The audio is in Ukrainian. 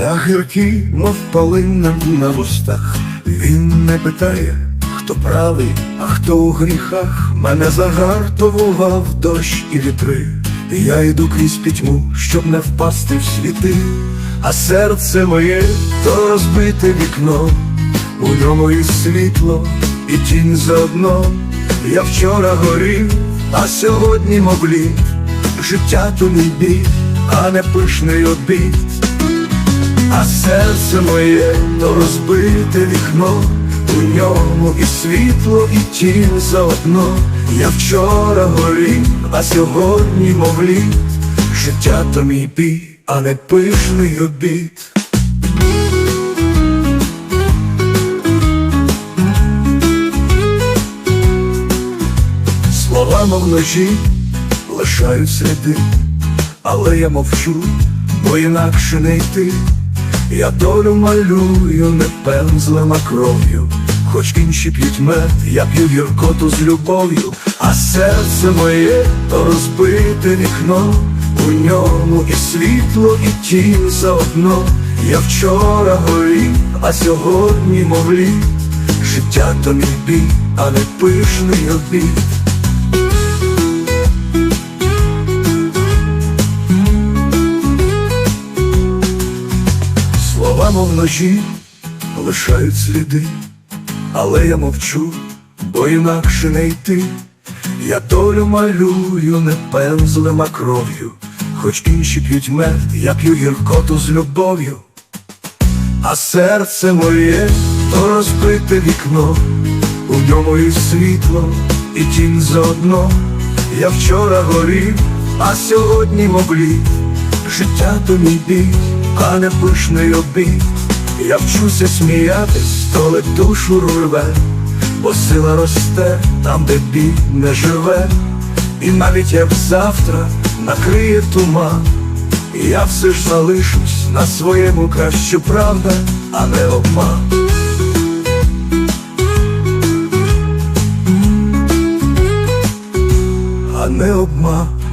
гіркий, мов полинна на вустах. Він не питає, хто правий, а хто у гріхах. Мене загартовував дощ і вітри. Я йду крізь пітьму, щоб не впасти в світи, а серце моє то розбите вікно, у ньому і світло, і тінь заодно. Я вчора горів, а сьогодні моблів. Життя то мій біль, а не пишний обід. А серце моє то розбите вікно, у ньому і світло, і тінь заодно. Я вчора горів, а сьогодні мов лід. Життя то мій бій, а не пишний обід. Слова, мов ножі, лишають сліди, але я мовчу, бо інакше не йти. Я долю малюю не пензлем, а кров'ю, хоч інші п'ють мед, я п'ю гіркоту з любов'ю, а серце моє то розбите вікно, у ньому і світло, і тінь заодно. Я вчора горів, а сьогодні мов лід. Життя то мій бій, а не пишний обід. Слова, мов ножі, лишають сліди, але я мовчу, бо інакше не йти. Я долю малюю не пензлем, а кров'ю, хоч інші п'ють мед, я п'ю гіркоту з любов'ю. А серце моє то розбите вікно, у ньому і світло, і тінь заодно. Я вчора горів, а сьогодні моблів. Життя то мій бій, пане пишний обід, я вчуся сміятись, то душу рве, бо сила росте там, де бід не живе, і навіть як завтра накриє туман, я все ж залишусь на своєму кращу правда, а не обман. А не обман.